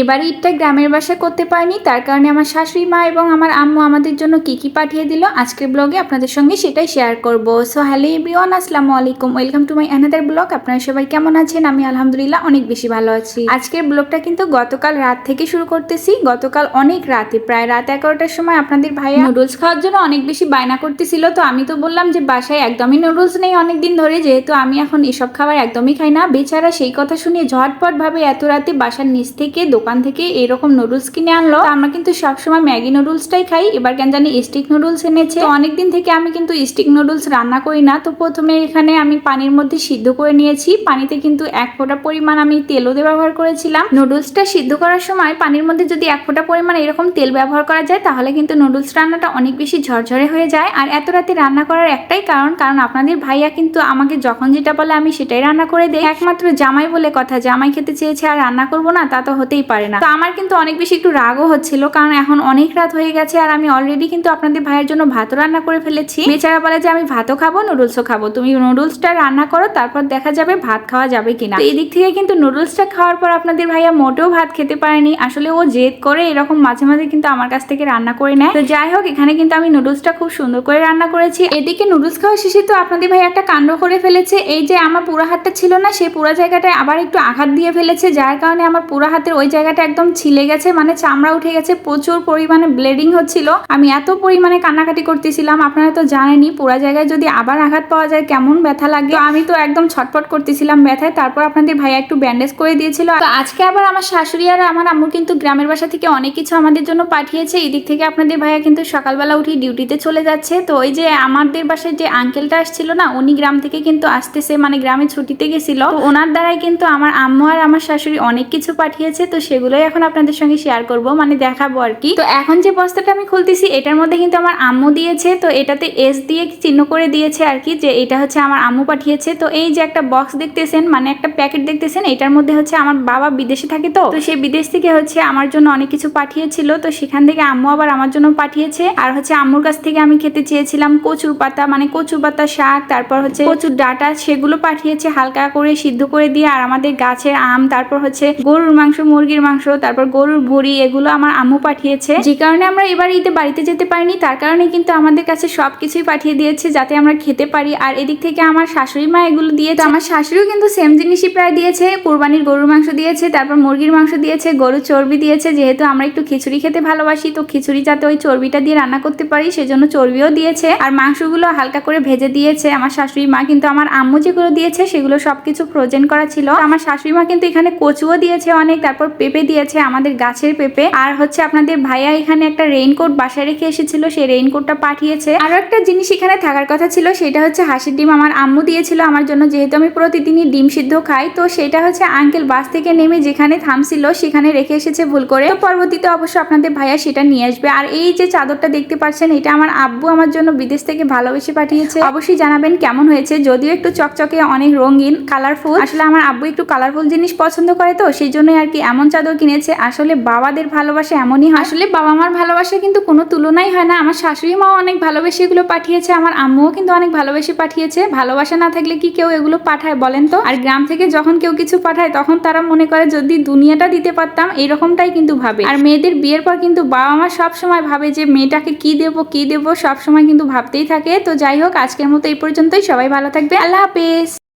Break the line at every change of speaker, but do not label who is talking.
এবার ঈদটা গ্রামের বাসায় করতে পারিনি, তার কারণে আমার শাশুড়ি মা এবং আমার আম্মু আমাদের জন্য কি কি পাঠিয়ে দিল আজকের ব্লগে আপনাদের সঙ্গে সেটাই শেয়ার করব। সো হ্যালো এভরিওয়ান আসসালামু আলাইকুম welcome to my another blog আপনারা সবাই কেমন আছেন? আমি আলহামদুলিল্লাহ অনেক বেশি ভালো আছি। আজকের ব্লগটা কিন্তু গতকাল রাত থেকে শুরু করতেছি। গতকাল অনেক রাতে, প্রায় রাত এগারোটার সময় আপনাদের ভাইয়া নুডলস খাওয়ার জন্য অনেক বেশি বায়না করতেছিল। তো আমি তো বললাম যে বাসায় একদমই নুডলস নেই অনেক দিন ধরে, যেহেতু আমি এখন এসব খাবার একদমই খাই না। বেচারা সেই কথা শুনে ঝটপট ভাবে এত রাতে বাসার নিচ থেকে দোকান থেকে এরকম নুডলস কিনে আনলো। আমরা কিন্তু সবসময় ম্যাগি নুডলসটাই খাই। এবার কেন জানি স্টিক নুডলস এনেছে। অনেকদিন থেকে আমি কিন্তু স্টিক নুডলস রান্না করি না। তো প্রথমে এখানে আমি পানির মধ্যে সিদ্ধ করে নিয়েছি। পানিতে কিন্তু এক ফোঁটা পরিমাণ আমি তেলও দিয়ে ব্যবহার করেছিলাম। নুডলসটা সিদ্ধ করার সময় পানির মধ্যে যদি এক ফোঁটা পরিমাণ এরকম তেল ব্যবহার করা যায়, তাহলে কিন্তু নুডলস রান্নাটা অনেক বেশি ঝরঝরে হয়ে যায়। আর এত রাতে রান্না করার একটাই কারণ কারণ আপনাদের ভাইয়া কিন্তু আমাকে যখন যেটা বলে আমি সেটাই রান্না করে দেয়। একমাত্র জামাই বলে কথা, জামাই খেতে চেয়েছে আর রান্না করব না, তা তো হতেই পারে না। তো আমার কিন্তু অনেক বেশি একটু রাগও হচ্ছিল, কারণ এখন অনেক রাত হয়ে গেছে আর আমি অলরেডি কিন্তু আপনাদের ভাইয়ের জন্য ভাতও রান্না করে ফেলেছি। বেচারা বলে যে, আমি ভাতও খাব নুডলসও খাব। তুমি নুডলসটা রান্না করো, তারপর দেখা যাবে ভাত খাওয়া যাবে কিনা। এই দিক থেকে কিন্তু নুডলসটা খাওয়ার পর আপনাদের ভাইয়া মোটেও ভাত খেতে পারেনি। আসলে ও জেদ করে এরকম মাঝে মাঝে কিন্তু আমার কাছ থেকে রান্না করে নেয়। তো যাই হোক, এখানে কিন্তু আমি নুডলসটা খুব সুন্দর করে রান্না করেছি। এদিকে নুডলস খাওয়া শেষে তো আপনাদের ভাই একটা কাণ্ড করে ফেলেছে। এই যে, আমার পুরো হাতটা ছিল না সেই পুরো জায়গাটায় আবার একটু আঘাত দিয়ে ফেলেছে, যার কারণে আমার পুরো হাতের ওই জায়গাটা একদম ছিলে গেছে মানে চামড়া উঠে গেছে, প্রচুর পরিমাণে ব্লিডিং হচ্ছিল। আমি এত পরিমাণে কান্নাকাটি করতেছিলাম, আপনারা তো জানেনই, পুরো জায়গায় যদি আবার আঘাত পাওয়া যায়, কেমন ব্যথা লাগে। আমি তো একদম ছটফট করতেছিলাম ব্যথায়, তারপর আপনাদের ভাইয়া একটু ব্যান্ডেজ করে দিয়েছিল। তো আজকে আবার আমার শাশুড়ি আর আমার আম্মু কিন্তু গ্রামের বাসা থেকে অনেক কিছু আমাদের জন্য পাঠিয়েছে। এদিক থেকে আপনাদের ভাইয়া কিন্তু সকালবেলা উঠে ডিউটিতে চলে যাচ্ছে। তো ওই যে আমাদের বাসায় যে আঙ্কেলটা আসছিল না, উনি গ্রাম থেকে কিন্তু আসতেছে মানে গ্রামে ছুটিতে গেছিল। ওনার দ্বারাই কিন্তু আমার আম্মু আর আমার শাশুড়ি অনেক কিছু পাঠিয়েছে। তো সেগুলোই এখন আপনাদের সঙ্গে শেয়ার করব মানে দেখাবো আর কি। তো এখন যে বস্তাটা আমি খুলতেছি, এটার মধ্যে কিন্তু আমার আম্মু দিয়েছে, তো এটাতে এস দিয়ে চিহ্ন করে দিয়েছে আর কি, যে এটা হচ্ছে আমার আম্মু পাঠিয়েছে। তো এই যে একটা বক্স দেখতেছেন মানে একটা প্যাকেট দেখতেছেন, এটার মধ্যে হচ্ছে আমার বাবা বিদেশে থাকে তো তো সেই বিদেশ থেকে হচ্ছে আমার জন্য অনেক কিছু পাঠিয়েছিল, তো সেখান থেকে আম্মু আবার আমার জন্য পাঠিয়েছে। আর হচ্ছে আম্মুর কাছ থেকে আমি খেতে চেয়েছিলাম কচুর পাতা মানে কচুর পাতা শাক, তারপর হচ্ছে কচুর ডাটা, সেগুলো পাঠিয়েছে হালকা করে সিদ্ধ করে দিয়ে, আর আমাদের গাছের আম, তারপর হচ্ছে গরুর মাংস, মুরগির মাংস, তারপর গরুর ভুড়ি, এগুলো আমার আম্মু পাঠিয়েছে। যে কারণে আমরা এবার ঈদে বাড়িতে যেতে পারিনি, তার কারণে কিন্তু আমাদের কাছে সব কিছুই পাঠিয়ে দিয়েছে যাতে আমরা খেতে পারি। আর এদিক থেকে আমার শাশুড়ি মা এগুলো দিয়ে আমার শাশুড়িও কিন্তু সেম জিনিসই প্রায় দিয়েছে। কোরবানির গরুর মাংস দিয়েছে, তারপর মুরগির মাংস দিয়েছে, গরুর চর্বি দিয়েছে। যেহেতু আমরা একটু খিচুড়ি খেতে ভালোবাসি, তো খিচুড়ি যাতে ওই চর্বিটা দিয়ে রান্না করতে পারি, সেজন্য চর্বিও দিয়েছে। আর মাংসগুলো হালকা করে ভেজে দিয়েছে। আমার শাশুড়ি মা কিন্তু আমার আম্মু যেগুলো দিয়েছে, সেগুলো সবকিছু ফ্রোজেন করা ছিল। আমার শাশুড়ি মা কিন্তু এখানে কচুও দিয়েছে অনেক, তারপর পেঁপে দিয়েছে আমাদের গাছের পেঁপে। আর হচ্ছে আপনাদের ভাইয়া এখানে একটা রেইনকোট বাসায় রেখে এসেছিল, সেই রেইনকোটটা পাঠিয়েছে। আরও একটা জিনিস এখানে থাকার কথা ছিল, সেটা হচ্ছে হাঁসের ডিম আমার আম্মু দিয়েছিল আমার জন্য, যেহেতু আমি প্রতিদিনই ডিম সিদ্ধ খাই। তো সেটা হচ্ছে আঙ্কেল বাস থেকে নেমে যেখানে থামছিল, সেখানে রেখে এসেছে ভুল করে। তো পরবর্তীতে অবশ্য আপনাদের ভাইয়া সেটা নিয়ে আসবে। আর এই যে চাদরটা দেখতে পাচ্ছেন, এটা আমার আব্বু আমার জন্য বিদেশ থেকে ভালোবেসে পাঠিয়েছে। অবশ্যই জানাবেন কেমন হয়েছে, যদিও একটু চকচকে, অনেক রঙিন কালারফুল আসলে আমার আব্বু একটু কালারফুল জিনিস পছন্দ করে তো, সেই জন্যই আর কি এমন চাদর কিনেছে, আসলে বাবাদের ভালোবাসা এমনই হয়। আসলে বাবা মার ভালোবাসা কিন্তু কোনো তুলনাই হয় না। আমার শাশুড়ি মাও অনেক ভালোবেসে এগুলো পাঠিয়েছে, আমার আম্মুও কিন্তু অনেক ভালোবেসে পাঠিয়েছে। ভালোবাসা না থাকলে কি কেউ এগুলো পাঠায় বলেন তো? আর গ্রাম থেকে যখন কেউ কিছু পাঠায়, তখন তারা মনে করে, যদি দুনিয়াটা দিতে পারতাম, এরকমটাই কিন্তু ভাবে। আর মেয়েদের বিয়ের পর কিন্তু বাবা মা সব সময় ভাবে যে, মেয়েটাকে কি দেবো কি দেবো? সব সময় কিন্তু ভাবতেই থাকে। তো যাই হোক, আজকের মতো এই পর্যন্তই। সবাই ভালো থাকবে। আল্লাহ হাফেজ।